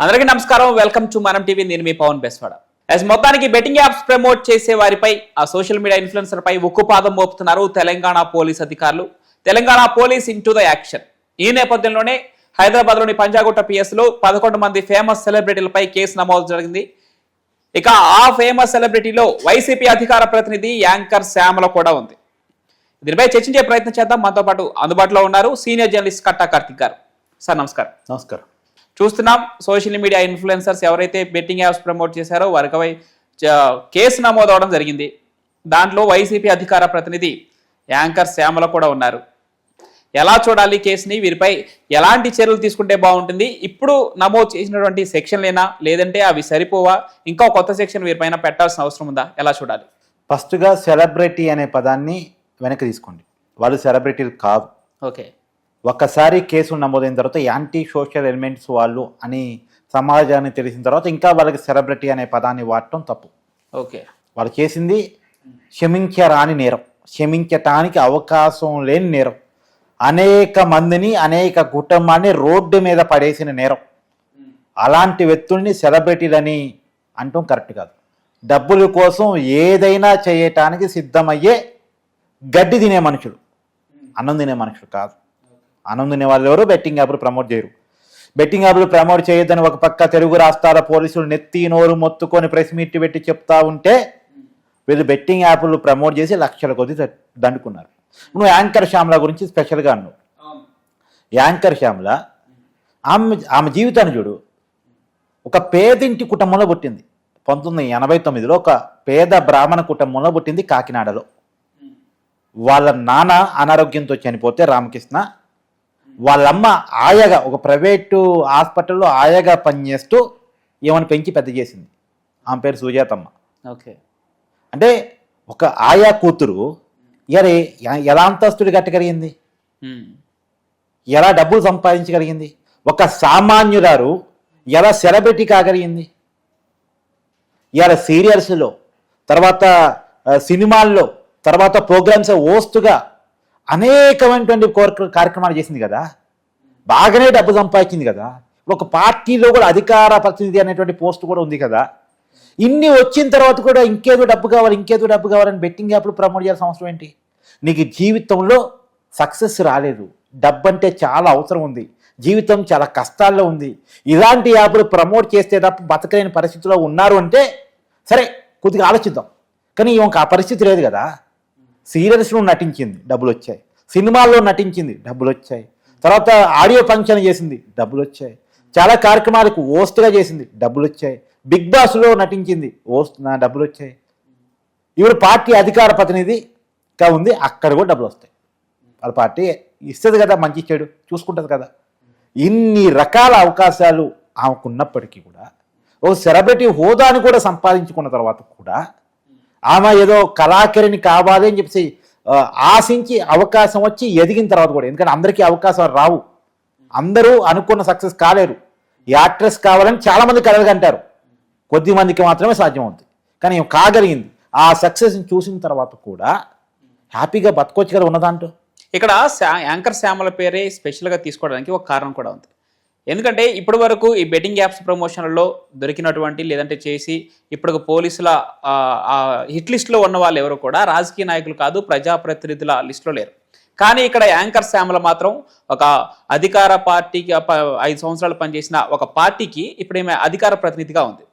అందరికీ నమస్కారం. Welcome to మనం టీవీ నేను మీ పవన్ బెస్వాడ. యాజ్ మొత్తానికి బెట్టింగ్ యాప్స్ ప్రమోట్ చేసే వారిపై ఆ సోషల్ మీడియా ఇన్ఫ్లుయెన్సర్ పై ఉక్కుపాదం మోపుతున్నారు తెలంగాణ పోలీస్ అధికారులు. Telangana police into the action ఈ నేపథ్యంలోనే హైదరాబాద్లోని పంజాగుట్ట పిఎస్లో పదకొండు మంది ఫేమస్ సెలబ్రిటీలపై కేసు నమోదు జరిగింది. ఇక ఆ ఫేమస్ సెలబ్రిటీలో వైసీపీ అధికార ప్రతినిధి యాంకర్ శ్యామల కూడా ఉంది. దీనిపై చర్చించే ప్రయత్నం చేద్దాం. మనతో పాటు అందుబాటులో ఉన్నారు సీనియర్ జర్నలిస్ట్ కట్టా కార్తిక్ గారు. సార్ నమస్కారం. నమస్కారం. చూస్తున్నాం. సోషల్ మీడియా ఇన్ఫ్లుయెన్సర్స్ ఎవరైతే బెట్టింగ్ యాప్స్ ప్రమోట్ చేశారో వారిపై చ- కేసు నమోదు అవడం జరిగింది. దాంట్లో వైసీపీ అధికార ప్రతినిధి యాంకర్ శ్యామల కూడా ఉన్నారు. ఎలా చూడాలి కేసుని? వీరిపై ఎలాంటి చర్యలు తీసుకుంటే బాగుంటుంది? ఇప్పుడు నమోదు చేసినటువంటి సెక్షన్లేనా? లేదంటే అవి సరిపోవా? ఇంకా కొత్త సెక్షన్ వీరిపైన పెట్టాల్సిన అవసరం ఉందా? ఎలా చూడాలి? ఫస్ట్గా సెలబ్రిటీ అనే పదాన్ని వెనక్కి తీసుకోండి. వాళ్ళు సెలబ్రిటీలు కాదు. ఓకే. ఒక్కసారి కేసు నమోదైన తర్వాత యాంటీ సోషల్ ఎలిమెంట్స్ వాళ్ళు అని సమాజాన్ని తెలిసిన తర్వాత ఇంకా వాళ్ళకి సెలబ్రిటీ అనే పదాన్ని వాడటం తప్పు. ఓకే. వాళ్ళు చేసింది క్షమించరాని నేరం. క్షమించటానికి అవకాశం లేని నేరం. అనేక మందిని అనేక కుటుంబాన్ని రోడ్డు మీద పడేసిన నేరం. అలాంటి వ్యక్తుల్ని సెలబ్రిటీలని అంటాం కరెక్ట్ కాదు. డబ్బుల కోసం ఏదైనా చేయటానికి సిద్ధమయ్యే గడ్డి తినే మనుషులు అన్నం తినే మనుషులు కాదు. తినే వాళ్ళు ఎవరు? బెట్టింగ్ యాప్లు ప్రమోట్ చేయరు. బెట్టింగ్ యాప్లు ప్రమోట్ చేయొద్దని ఒక పక్క తెలుగు రాష్ట్రాల పోలీసులు నెత్తి నోరు మొత్తుకొని ప్రెస్ మీట్ పెట్టి చెప్తా ఉంటే వీళ్ళు బెట్టింగ్ యాప్లు ప్రమోట్ చేసి లక్షల కొద్ది దండుకున్నారు. నువ్వు యాంకర్ శ్యామల గురించి స్పెషల్గా అన్నావు. యాంకర్ శ్యామల ఆమె ఆమె జీవితాన్ని చూడు. ఒక పేదింటి కుటుంబంలో పుట్టింది. పంతొమ్మిది వందల ఎనభై తొమ్మిదిలో ఒక పేద బ్రాహ్మణ కుటుంబంలో పుట్టింది కాకినాడలో. వాళ్ళ నాన్న అనారోగ్యంతో చనిపోతే రామకృష్ణ వాళ్ళమ్మ ఆయాగా ఒక ప్రైవేటు హాస్పిటల్లో ఆయాగా పనిచేస్తూ ఏమని పెంచి పెద్ద చేసింది. ఆమె పేరు సుజాతమ్మ. ఓకే. అంటే ఒక ఆయా కూతురు ఇయరే ఎలా అంతస్తుడు కట్టగలిగింది? ఎలా డబ్బులు సంపాదించగలిగింది? ఒక సామాన్యురారు ఎలా సెలబ్రిటీ కాగలిగింది? ఇవాళ సీరియల్స్లో తర్వాత సినిమాల్లో తర్వాత ప్రోగ్రామ్స్ హోస్ట్గా అనేకమైనటువంటి కోరిక కార్యక్రమాలు చేసింది కదా? బాగానే డబ్బు సంపాదించింది కదా? ఒక పార్టీలో కూడా అధికార ప్రతినిధి అనేటువంటి పోస్ట్ కూడా ఉంది కదా? ఇన్ని వచ్చిన తర్వాత కూడా ఇంకేదో డబ్బు కావాలి ఇంకేదో డబ్బు కావాలని బెట్టింగ్ యాప్లు ప్రమోట్ చేయాల్సిన అవసరం ఏంటి? నీకు జీవితంలో సక్సెస్ రాలేదు. డబ్బు అంటే చాలా అవసరం ఉంది. జీవితం చాలా కష్టాల్లో ఉంది. ఇలాంటి యాప్లు ప్రమోట్ చేస్తే తప్ప బతకలేని పరిస్థితిలో ఉన్నారు అంటే సరే కొద్దిగా ఆలోచిద్దాం. కానీ ఈమెకు ఆ పరిస్థితి లేదు కదా? సీరియల్స్లో నటించింది డబ్బులు వచ్చాయి. సినిమాల్లో నటించింది డబ్బులు వచ్చాయి. తర్వాత ఆడియో ఫంక్షన్ చేసింది డబ్బులు వచ్చాయి. చాలా కార్యక్రమాలకు ఓస్ట్గా చేసింది డబ్బులు వచ్చాయి. బిగ్ బాస్లో నటించింది ఓస్ట్ నా డబ్బులు వచ్చాయి. ఇవి పార్టీ అధికార ప్రతినిధిగా ఉంది అక్కడ కూడా డబ్బులు వస్తాయి. వాళ్ళ పార్టీ ఇస్తుంది కదా మంచి చెడు చూసుకుంటుంది కదా. ఇన్ని రకాల అవకాశాలు ఆమెకున్నప్పటికీ కూడా ఓ సెలబ్రిటీ హోదాని కూడా సంపాదించుకున్న తర్వాత కూడా ఆమె ఏదో కళాకరిని కావాలి అని చెప్పేసి ఆశించి అవకాశం వచ్చి ఎదిగిన తర్వాత కూడా ఎందుకంటే అందరికీ అవకాశాలు రావు. అందరూ అనుకున్న సక్సెస్ కాలేరు. యాక్ట్రెస్ కావాలని చాలామంది మంది అంటారు. కొద్ది మందికి మాత్రమే సాధ్యమవుతుంది కానీ కాగలిగింది. ఆ సక్సెస్ని చూసిన తర్వాత కూడా హ్యాపీగా బతకొచ్చు కదా ఉన్నదాంట్లో ఇక్కడ యాంకర్ శ్యామల పేరే స్పెషల్గా తీసుకోవడానికి ఒక కారణం కూడా ఉంది. ఎందుకంటే ఇప్పటి వరకు ఈ బెట్టింగ్ యాప్స్ ప్రమోషన్లలో దొరికినటువంటి లేదంటే చేసి ఇప్పుడు పోలీసుల హిట్ లిస్ట్లో ఉన్న వాళ్ళు ఎవరు కూడా రాజకీయ నాయకులు కాదు ప్రజాప్రతినిధుల లిస్టులో లేరు. కానీ ఇక్కడ యాంకర్ శ్యామల మాత్రం ఒక అధికార పార్టీకి ఐదు సంవత్సరాలు పనిచేసిన ఒక పార్టీకి ఇప్పుడు ఈమె అధికార ప్రతినిధిగా ఉంది.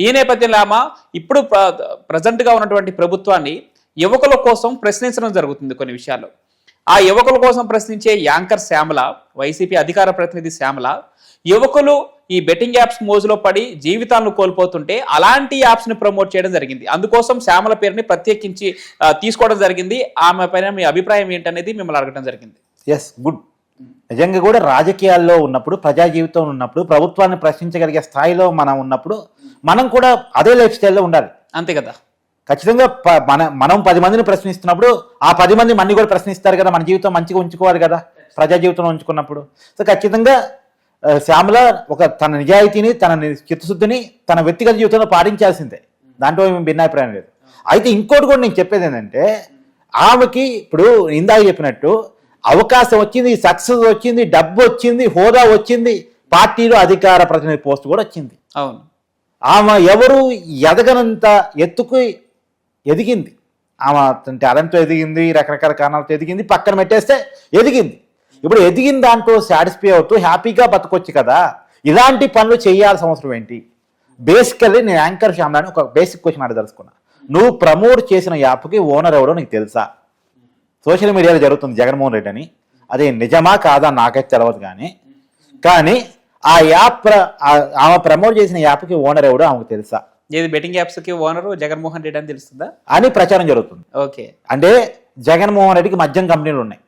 ఈ నేపథ్యంలో ఆమె ఇప్పుడు ప్ర- ప్రజెంట్గా ఉన్నటువంటి ప్రభుత్వాన్ని యువకుల కోసం ప్రశ్నించడం జరుగుతుంది కొన్ని విషయాల్లో. ఆ యువకుల కోసం ప్రశ్నించే యాంకర్ శ్యామల వైసీపీ అధికార ప్రతినిధి శ్యామల యువకులు ఈ బెట్టింగ్ యాప్స్ మోజులో పడి జీవితాలను కోల్పోతుంటే అలాంటి యాప్స్ని ప్రమోట్ చేయడం జరిగింది. అందుకోసం శ్యామల పేరుని ప్రత్యేకించి తీసుకోవడం జరిగింది. ఆమె పైన మీ అభిప్రాయం ఏంటనేది మిమ్మల్ని అడగడం జరిగింది. ఎస్ గుడ్ నిజంగా కూడా రాజకీయాల్లో ఉన్నప్పుడు ప్రజా జీవితంలో ఉన్నప్పుడు ప్రభుత్వాన్ని ప్రశ్నించగలిగే స్థాయిలో మనం ఉన్నప్పుడు మనం కూడా అదే లైఫ్ స్టైల్లో ఉండాలి. అంతే కదా? ఖచ్చితంగా మన మనం పది మందిని ప్రశ్నిస్తున్నప్పుడు ఆ పది మంది మన్ని కూడా ప్రశ్నిస్తారు కదా మన జీవితం మంచిగా ఉంచుకోవాలి కదా ప్రజా జీవితంలో ఉంచుకున్నప్పుడు. సో ఖచ్చితంగా శ్యామల ఒక తన నిజాయితీని తన చిత్తశుద్ధిని తన వ్యక్తిగత జీవితంలో పాటించాల్సిందే. దాంట్లో ఏమి భిన్నాభిప్రాయం లేదు. అయితే ఇంకోటి కూడా నేను చెప్పేది ఏంటంటే ఆమెకి ఇప్పుడు ఇందాక చెప్పినట్టు అవకాశం వచ్చింది సక్సెస్ వచ్చింది డబ్బు వచ్చింది హోదా వచ్చింది పార్టీలో అధికార ప్రతినిధి పోస్ట్ కూడా వచ్చింది. అవును. ఆమె ఎవరు ఎదగనంత ఎత్తుకు ఎదిగింది. ఆమె టాలెంట్తో ఎదిగింది రకరకాల కారణాలతో ఎదిగింది పక్కన పెట్టేస్తే ఎదిగింది. ఇప్పుడు ఎదిగిన దాంట్లో సాటిస్ఫై అవుతూ హ్యాపీగా బతకొచ్చు కదా. ఇలాంటి పనులు చేయాల్సిన అవసరం ఏంటి? బేసికల్లీ నేను యాంకర్ శ్యామ్లాని ఒక బేసిక్ క్వశ్చన్ అడగదలుచుకున్నా నువ్వు ప్రమోట్ చేసిన యాప్కి ఓనర్ ఎవడో నీకు తెలుసా? సోషల్ మీడియాలో జరుగుతుంది జగన్మోహన్ రెడ్డి అని. అది నిజమా కాదా నాకైతే తెలియదు కానీ. కానీ ఆ యాప్ ప్ర- ఆమె ప్రమోట్ చేసిన యాప్కి ఓనర్ ఎవడో ఆమెకు తెలుసా? ఏది బెట్టింగ్ యాప్స్కి ఓనర్ జగన్మోహన్ రెడ్డి అని తెలుస్తుందా? అని ప్రచారం జరుగుతుంది. ఓకే. అంటే జగన్మోహన్ రెడ్డికి మద్యం కంపెనీలు ఉన్నాయి.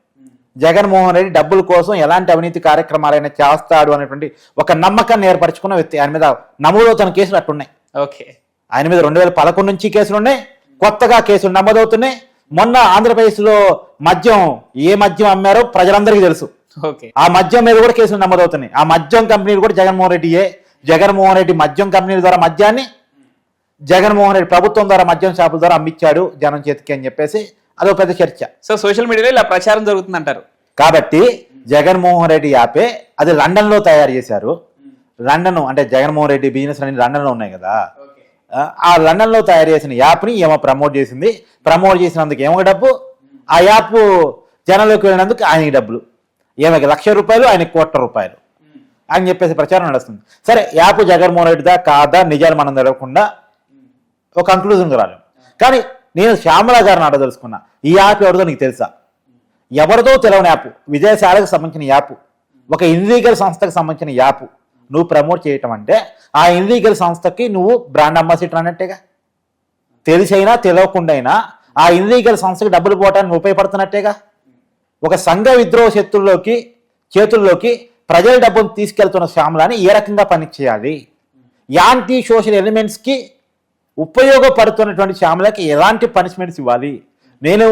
జగన్మోహన్ రెడ్డి డబ్బుల కోసం ఎలాంటి అవినీతి కార్యక్రమాలైనా చేస్తాడు అనేటువంటి ఒక నమ్మకాన్ని ఏర్పరచుకున్న వ్యక్తి. ఆయన మీద నమోదవుతున్న కేసులు అట్టున్నాయి ఓకే. ఆయన మీద రెండు వేల పదకొండు నుంచి కేసులు ఉన్నాయి. కొత్తగా కేసులు నమోదవుతున్నాయి. మొన్న ఆంధ్రప్రదేశ్లో మద్యం ఏ మద్యం అమ్మారో ప్రజలందరికీ తెలుసు. ఓకే. ఆ మద్యం మీద కూడా కేసులు నమోదవుతున్నాయి. ఆ మద్యం కంపెనీలు కూడా జగన్మోహన్ రెడ్డియే. జగన్మోహన్ రెడ్డి మద్యం కంపెనీల ద్వారా మద్యాన్ని జగన్మోహన్ రెడ్డి ప్రభుత్వం ద్వారా మద్యం షాపుల ద్వారా అమ్మిచ్చాడు జనం చేతికి అని చెప్పేసి అదో పెద్ద చర్చ. సో సోషల్ మీడియాలో ఇలా ప్రచారం జరుగుతుంది అంటారు కాబట్టి జగన్మోహన్ రెడ్డి యాపే అది లండన్లో తయారు చేశారు. లండన్ అంటే జగన్మోహన్ రెడ్డి బిజినెస్ అన్ని లండన్లో ఉన్నాయి కదా. ఆ, లండన్లో తయారు చేసిన యాప్ని ఏమో ప్రమోట్ చేసింది. ప్రమోట్ చేసినందుకు ఏమో డబ్బు? ఆ యాప్ జనంలోకి వెళ్ళినందుకు ఆయనకి డబ్బులు. ఏమకి లక్ష రూపాయలు ఆయనకి కోట్ల రూపాయలు. అని చెప్పేసి ప్రచారం నడుస్తుంది. సరే యాప్ జగన్మోహన్ రెడ్డిదా కాదా? నిజాలు మనం తెలవకుండా ఒక కంక్లూజన్కి రాలేం. కానీ నేను శ్యామల గారిని అడగదలుచుకున్నా ఈ యాప్ ఎవరిదో నీకు తెలుసా? ఎవరిదో తెలవని యాప్. విదేశాలకు సంబంధించిన యాప్. ఒక ఇన్లీగల్ సంస్థకు సంబంధించిన యాప్. నువ్వు ప్రమోట్ చేయటం అంటే ఆ ఇన్లీగల్ సంస్థకి నువ్వు బ్రాండ్ అంబాసిడర్ అన్నట్టేగా. తెలిసైనా తెలియకుండా ఆ ఇన్లీగల్ సంస్థకి డబ్బులు పోవటానికి ఉపయోగపడుతున్నట్టేగా. ఒక సంఘ విద్రోహ శక్తుల్లోకి చేతుల్లోకి ప్రజల డబ్బును తీసుకెళ్తున్న శ్యామలాని ఏ రకంగా పనిచేయాలి? యాంటీ సోషల్ ఎలిమెంట్స్కి ఉపయోగపడుతున్నటువంటి శ్యామలకి ఎలాంటి పనిష్మెంట్స్ ఇవ్వాలి? నేను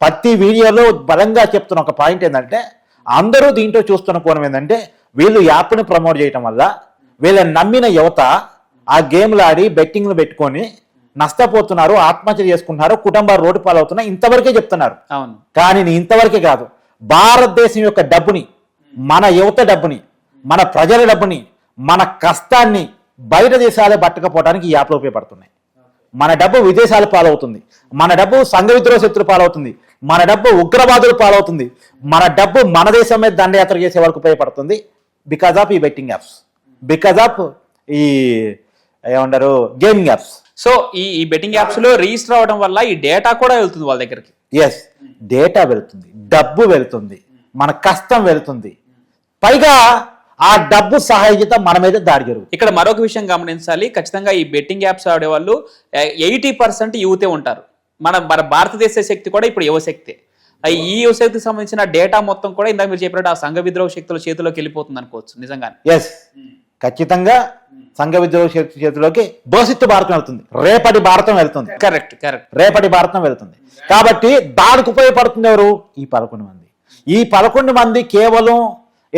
ప్రతి వీడియోలో బలంగా చెప్తున్న ఒక పాయింట్ ఏంటంటే అందరూ దీంట్లో చూస్తున్న కోణం ఏంటంటే వీళ్ళు యాప్ని ప్రమోట్ చేయటం వల్ల వీళ్ళని నమ్మిన యువత ఆ గేమ్లు ఆడి బెట్టింగ్లు పెట్టుకొని నష్టపోతున్నారు ఆత్మహత్య చేసుకుంటున్నారు కుటుంబాలు రోడ్డు పాలవుతున్నాయి ఇంతవరకే చెప్తున్నారు. అవును. కానీ నేను ఇంతవరకే కాదు. భారతదేశం యొక్క డబ్బుని మన యువత డబ్బుని మన ప్రజల డబ్బుని మన కష్టాన్ని బయట దేశాలే పట్టకపోవడానికి ఈ యాప్లు ఉపయోగపడుతున్నాయి. మన డబ్బు విదేశాలు పాలవుతుంది. మన డబ్బు సంఘ విద్రోహ శత్రు పాలవుతుంది. మన డబ్బు ఉగ్రవాదులు పాలవుతుంది. మన డబ్బు మన దేశం మీద దండయాత్ర చేసే వరకు ఉపయోగపడుతుంది. బికాజ్ ఆఫ్ ఈ బెట్టింగ్ యాప్స్ బికాజ్ ఆఫ్ ఈ ఏమంటారు? గేమింగ్ యాప్స్ సో ఈ ఈ బెట్టింగ్ యాప్స్లో రిజిస్టర్ అవ్వడం వల్ల ఈ డేటా కూడా వెళ్తుంది వాళ్ళ దగ్గరికి. ఎస్ డేటా వెళ్తుంది. డబ్బు వెళ్తుంది. మన కష్టం వెళ్తుంది. పైగా ఆ డబ్బు సహాయత మన మీద దాడి జరుగుతుంది. ఇక్కడ మరొక విషయం గమనించాలి. ఖచ్చితంగా ఈ బెట్టింగ్ యాప్స్ ఆడే వాళ్ళు ఎయిటీ పర్సెంట్ యూతే ఉంటారు. మన మన భారతదేశ శక్తి కూడా ఇప్పుడు యువశక్తి ఈ యువశక్తికి సంబంధించిన డేటా మొత్తం కూడా ఇందాక మీరు చెప్పినట్టు ఆ సంఘ విద్రోహ శక్తుల చేతిలోకి వెళ్ళిపోతుంది అనుకోవచ్చు నిజంగానే. ఎస్ ఖచ్చితంగా సంఘ విద్రోహ శక్తి చేతిలోకి భవిష్యత్తు భారతం వెళ్తుంది. రేపటి భారతం వెళ్తుంది. కరెక్ట్ కరెక్ట్ రేపటి భారతం వెళ్తుంది. కాబట్టి దానికి ఉపయోగపడుతుంది ఎవరు? ఈ పదకొండు మంది. ఈ పదకొండు మంది కేవలం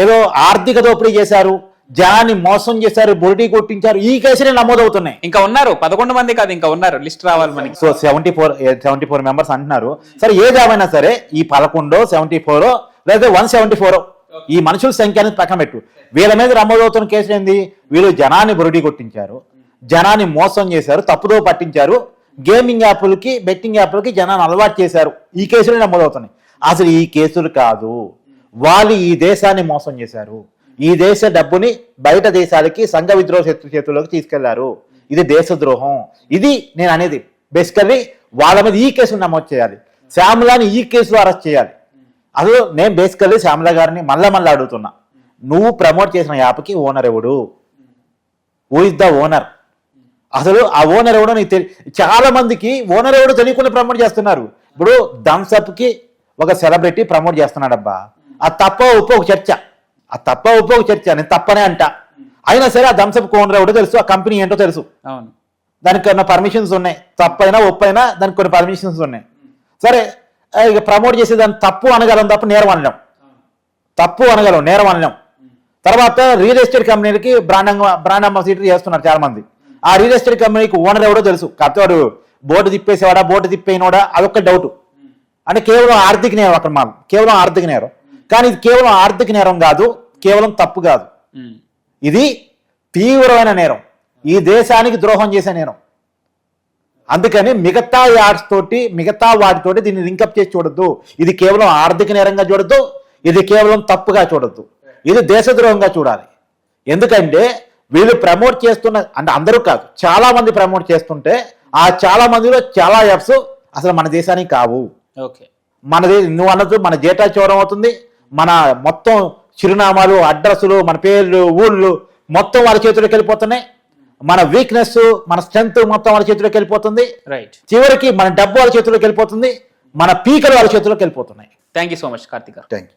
ఏదో ఆర్థిక దోపిడీ చేశారు జనాన్ని మోసం చేశారు బొరిటీ కొట్టించారు ఈ కేసులే నమోదవుతున్నాయి. ఇంకా ఉన్నారు పదకొండు మంది కాదు ఇంకా ఉన్నారు లిస్ట్ రావాలి మనకి. So seventy four seventy four members అంటున్నారు. సరే ఏ జాబ్ అయినా సరే ఈ పదకొండో సెవెంటీ ఫోరో లేదా వన్ సెవెంటీ ఫోరో ఈ మనుషుల సంఖ్య అనేది పక్కన పెట్టు. వీళ్ళ మీద నమోదవుతున్న కేసులు ఏంది? వీళ్ళు జనాన్ని బురుడి కొట్టించారు జనాన్ని మోసం చేశారు తప్పుదో పట్టించారు గేమింగ్ యాప్లకి బెట్టింగ్ యాప్లకి జనాన్ని అలవాటు చేశారు. ఈ కేసులు నమోదవుతున్నాయి. అసలు ఈ కేసులు కాదు. వాళ్ళు ఈ దేశాన్ని మోసం చేశారు. ఈ దేశ డబ్బుని బయట దేశాలకి సంఘ విద్రోహ శత్రు చేతుల్లోకి తీసుకెళ్ళారు. ఇది దేశద్రోహం ఇది నేను అనేది బేసికల్లీ వాళ్ళ మీద ఈ కేసు నమోదు చేయాలి. శ్యామలాని ఈ కేసులో అరెస్ట్ చేయాలి. అసలు నేను బేసికల్లీ శ్యామల గారిని మళ్ళా మళ్ళీ అడుగుతున్నా. నువ్వు ప్రమోట్ చేసిన యాప్కి ఓనర్ ఎవడు? హూ ఇస్ ద ఓనర్ అసలు ఆ ఓనర్ ఎవడో నీకు తెలియ చాలా మందికి ఓనర్ ఎవడో తెలియకుండా ప్రమోట్ చేస్తున్నారు. ఇప్పుడు థమ్స్అప్కి ఒక సెలబ్రిటీ ప్రమోట్ చేస్తున్నాడబ్బా. ఆ తప్ప ఉప్పు ఒక చర్చ. ఆ తప్ప ఉప్పు ఒక చర్చ నేను తప్పనే అంట. అయినా సరే ఆ థమ్స్అప్ ఓనర్ ఎవడో తెలుసు ఆ కంపెనీ ఏంటో తెలుసు. అవును. దానికి కొన్ని పర్మిషన్స్ ఉన్నాయి. తప్పైనా ఒప్పైనా దానికి కొన్ని పర్మిషన్స్ ఉన్నాయి. సరే ఇక ప్రమోట్ చేసే దాన్ని తప్పు అనగలం తప్ప నేరం అనలేం. తప్పు అనగలం నేరం అనలేం. తర్వాత రియల్ ఎస్టేట్ కంపెనీలకి బ్రాండ్ బ్రాండ్ అంబాసిడర్ చేస్తున్నారు చాలా మంది ఆ రియల్ ఎస్టేట్ కంపెనీకి ఓనర్ ఎవడో తెలుసు. కాకపోతే వాడు బోర్డు తిప్పేసేవాడా బోర్డు తిప్పేనోడా అదొక డౌట్. అంటే కేవలం ఆర్థిక నేరం అక్కడ మాకు కేవలం ఆర్థిక నేరం. కానీ ఇది కేవలం ఆర్థిక నేరం కాదు కేవలం తప్పు కాదు. ఇది తీవ్రమైన నేరం. ఈ దేశానికి ద్రోహం చేసే నేరం. అందుకని మిగతా యాడ్స్ తోటి మిగతా వాటితోటి దీన్ని లింకప్ చేసి చూడొద్దు. ఇది కేవలం ఆర్థిక నేరంగా చూడొద్దు ఇది కేవలం తప్పుగా చూడొద్దు. ఇది దేశద్రోహంగా చూడాలి. ఎందుకంటే వీళ్ళు ప్రమోట్ చేస్తున్న అంటే అందరూ కాదు చాలా మంది ప్రమోట్ చేస్తుంటే ఆ చాలా మందిలో చాలా యాప్స్ అసలు మన దేశానికి కావు. ఓకే. మనది నువ్వు అన్నట్టు మన డేటా చోరం అవుతుంది మన మొత్తం చిరునామాలు అడ్రస్లు మన పేర్లు ఊళ్ళు మొత్తం వాళ్ళ చేతిలోకి వెళ్ళిపోతున్నాయి. మన వీక్నెస్ మన స్ట్రెంగ్త్ మొత్తం వాళ్ళ చేతిలోకి వెళ్ళిపోతుంది. రైట్ చివరికి మన డబ్బు వాళ్ళ చేతిలోకి వెళ్ళిపోతుంది. మన పీకలు వాళ్ళ చేతిలోకి వెళ్ళిపోతున్నాయి. Thank you so much Karthik thank you